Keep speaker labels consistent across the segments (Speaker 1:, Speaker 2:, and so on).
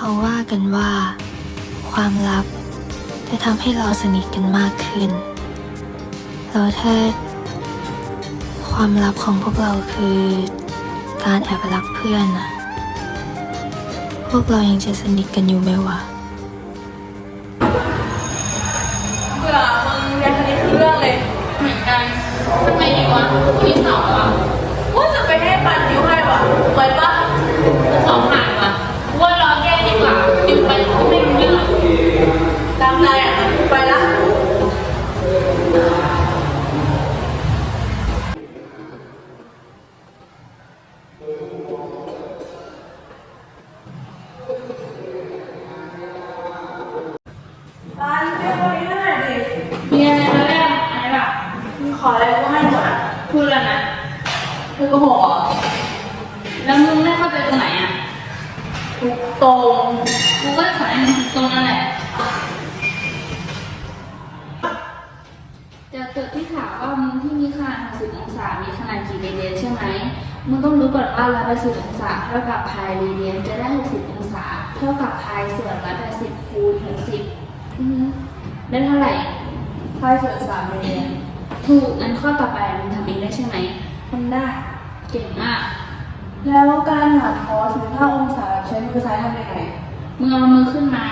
Speaker 1: เขาว่ากันว่า ความลับจะทำให้เราสนิทกันมากขึ้นแล้วถ้ความลับของพวกเราคือการแอบรักเพื่อนนะพวกเรายังจะสนิทกันอยู่ไหมวะ
Speaker 2: เบื่อมึงเรียนคณิตเรื่องเลย
Speaker 3: เหมือนกันทำไมดีวะวันนี้สอบแล้วอะ
Speaker 2: ทุกตรง
Speaker 3: กูก็สอนให้มึงถูกตรงนั่นแหละจากจุดที่ถามว่ามุมที่มีขนาด60องศา มีขนาดกี่เรเดียนใช่ไหมมึงต้องรู้ก่อนว่า180องศาเท่ากับพายเรเดียนจะได้ 60 องศา เท่ากับพายส่วน180คูณ60ได้เท่าไหร่
Speaker 2: พายส่วนสามเรียน
Speaker 3: ถูกงั้นข้อต่อไปมึงทำเองได้ใช่ไหม
Speaker 2: ทำได้
Speaker 3: เก่งมาก
Speaker 2: แล้วการหาคอส15องศาใช้มือซ้ายทำยังไง
Speaker 3: มึงเอามือขึ้นมา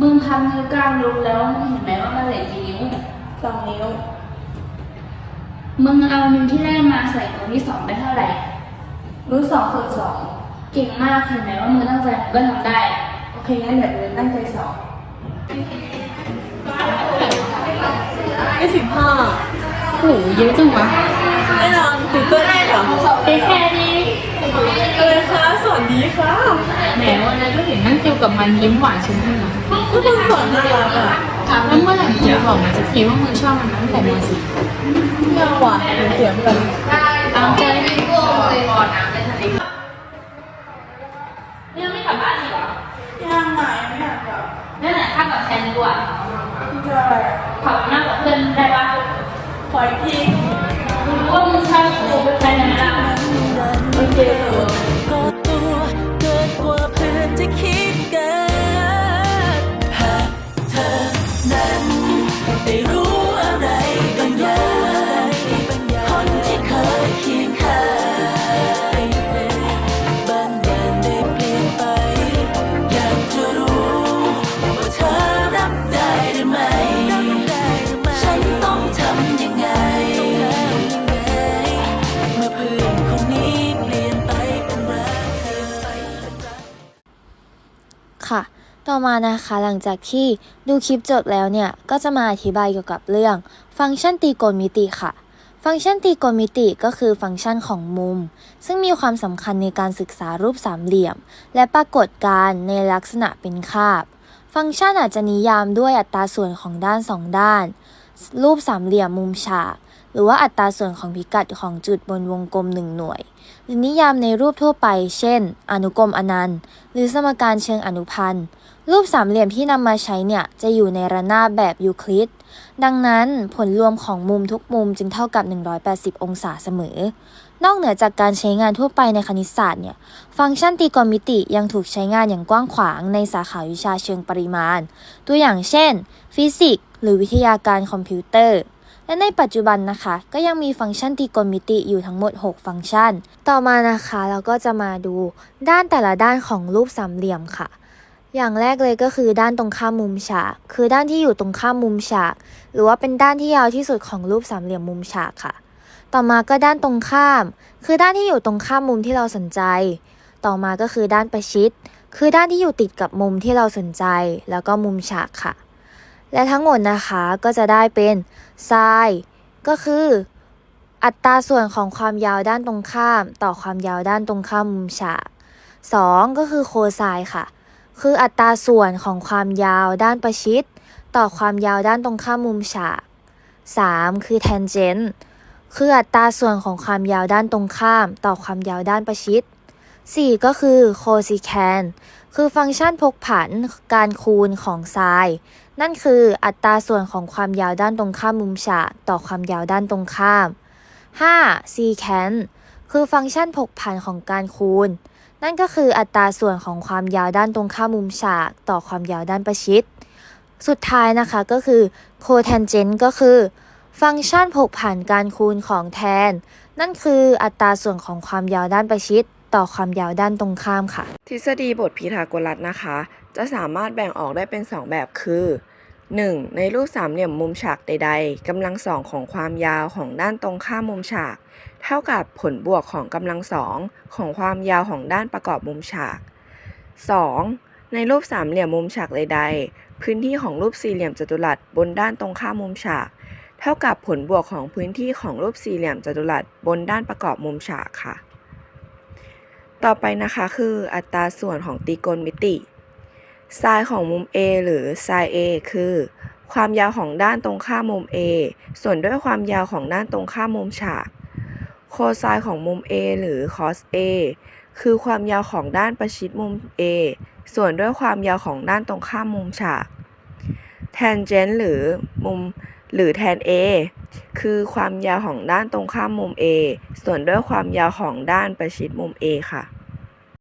Speaker 3: มึงทำนิ้วกลางลงแล้วมึงเห็นไหมว่ามันเหลือกี่นิ้ว
Speaker 2: สองนิ้ว
Speaker 3: มึงเอานิ้วที่ได้มาใส่ตรงที่สองได้เท่าไหร่
Speaker 2: รูทสองส่วนสอง
Speaker 3: เก่งมากเห็นไหมว่ามึงตั้งใจมึงก็ทำได้
Speaker 2: โอเคงั้นเดี๋ยวเรียนตั้งใจสอบยี่สิบห้า
Speaker 3: โหเยอะจังวะ
Speaker 2: แน่นอนติวเตอร์ได้เหรอ
Speaker 3: เอแค่นี้
Speaker 2: เลย ค่ะสวัสดีค่ะ
Speaker 4: แหมวันนั้นก็เห็นนั่งติวกับมันยิ้มหวานชิ้นที่หนึ่ง
Speaker 2: ก็ต้องสอนน่ารักอะ
Speaker 4: แล้วเมื่อไหร่มึงจะบอกมันจะทีว่ามึงชอบมันตั้งแต่ม .4
Speaker 2: ไม่เอาว่ะเดี๋ยวเสียเงิน
Speaker 3: ตามใจไม่กลัวเลยก่อนน้ำในทะเลยังไม่กลับบ้านอีกเหรอ
Speaker 2: ยังไงไม่อยากกลับ
Speaker 3: นั่นแหละข้ากับแทนดีกว่า
Speaker 2: จะอะไร
Speaker 3: ขับหน้ากับเพื่อนได้ปะ
Speaker 2: ขออีกที
Speaker 3: มึงรู้ว่ามึงชอบกูเป็นแฟนกันไหมล่ะ
Speaker 2: โอเค
Speaker 5: ก็ตัว
Speaker 1: ต่อมานะคะหลังจากที่ดูคลิปจบแล้วเนี่ย ก็จะมาอธิบายเกี่ยวกับเรื่อง ฟังก์ชันตรีโกณมิติค่ะ ฟังก์ชันตรีโกณมิติก็คือฟังก์ชันของมุม ซึ่งมีความสำคัญในการศึกษารูปสามเหลี่ยม และปรากฏการณ์ในลักษณะเป็นคาบ ฟังก์ชันอาจจะนิยามด้วยอัตราส่วนของด้านสองด้าน รูปสามเหลี่ยมมุมฉาก หรือว่าอัตราส่วนของพิกัดของจุดบนวงกลมหนึ่งหน่วย หรือนิยามในรูปทั่วไป เช่น อนุกรมอนันต์ หรือสมการเชิงอนุพันธ์ รูปสามเหลี่ยมที่นำมาใช้เนี่ย จะอยู่ในระนาบแบบยูคลิด ดังนั้นผลรวมของมุมทุกมุมจึงเท่ากับ 180 องศาเสมอ นอกเหนือจากการใช้งานทั่วไปในคณิตศาสตร์เนี่ย ฟังก์ชันตรีโกณมิติยังถูกใช้งานอย่างกว้างขวางในสาขาวิชาเชิงปริมาณ ตัวอย่างเช่น ฟิสิกส์ หรือวิทยาการคอมพิวเตอร์ และในปัจจุบันนะคะ ก็ยังมีฟังก์ชันตรีโกณมิติอยู่ทั้งหมด 6 ฟังก์ชัน ต่อมานะคะเราก็จะมาดูด้านแต่ละด้านของรูปสามเหลี่ยมค่ะ อย่างแรกเลยก็คือด้านตรงข้ามมุมฉาก คือด้านที่อยู่ตรงข้ามมุมฉาก หรือว่าเป็นด้านที่ยาวที่สุดของรูปสามเหลี่ยมมุมฉากค่ะ ต่อมาก็ด้านตรงข้าม คือด้านที่อยู่ตรงข้ามมุมที่เราสนใจ ต่อมาก็คือด้านประชิด คือด้านที่อยู่ติดกับมุมที่เราสนใจ แล้วก็มุมฉากค่ะ และทั้งหมดนะคะก็จะได้เป็นไซน์ก็คือ อัตราส่วนของความยาวด้านตรงข้าม ต่อความยาวด้านตรงข้ามมุมฉาก 2 ก็คือโคไซน์ค่ะ คืออัตราส่วนของความยาวด้านประชิด ต่อความยาวด้านตรงข้ามมุมฉาก 3 คือ tangent คืออัตราส่วนของความยาวด้านตรงข้าม ต่อความยาวด้านประชิด 4 ก็คือ cosecant คือฟังก์ชันพกผันการคูณของไซน์ นั่นคืออัตราส่วนของความยาวด้านตรงข้ามมุมฉากต่อความยาวด้านตรงข้าม 5. secant คือฟังก์ชันผกผันของการคูณ นั่นก็คืออัตราส่วนของความยาวด้านตรงข้ามมุมฉากต่อความยาวด้านประชิด สุดท้ายนะคะก็คือ cotangent ก็คือ ฟังก์ชันผกผันการคูณของแทน นั่นคืออัตราส่วนของความยาวด้านประชิด ต่อความยาวด้านตรงข้ามค่ะ
Speaker 6: ทฤษฎีบทพีทาโกรัสนะคะ จะสามารถแบ่งออกได้เป็น 2 แบบคือ 1. ในรูปสามเหลี่ยมมุมฉากใด ๆกำลังสองของความยาวของด้านตรงข้ามมุมฉาก เท่ากับผลบวกของกำลังสองของความยาวของด้านประกอบมุมฉาก 2. ในรูปสามเหลี่ยมมุมฉากใด ๆ พื้นที่ของรูปสี่เหลี่ยมจัตุรัสบนด้านตรงข้ามมุมฉาก เท่ากับผลบวกของพื้นที่ของรูปสี่เหลี่ยมจัตุรัสบนด้านประกอบมุมฉากค่ะ ต่อไปนะคะคืออัตราส่วนของตรีโกณมิติ ไซน์ของมุม A หรือไซน์ A คือ ความยาวของด้านตรงข้ามมุม A ส่วนด้วยความยาวของด้านตรงข้ามมุมฉาก โคไซน์ของมุม A หรือ cos A คือความยาวของด้านประชิดมุม A ส่วนด้วยความยาวของด้านตรงข้ามมุมฉาก tangent หรือมุมหรือ tan A คือความยาวของด้านตรงข้ามมุม A ส่วนด้วยความยาวของด้านประชิดมุม A ค่ะ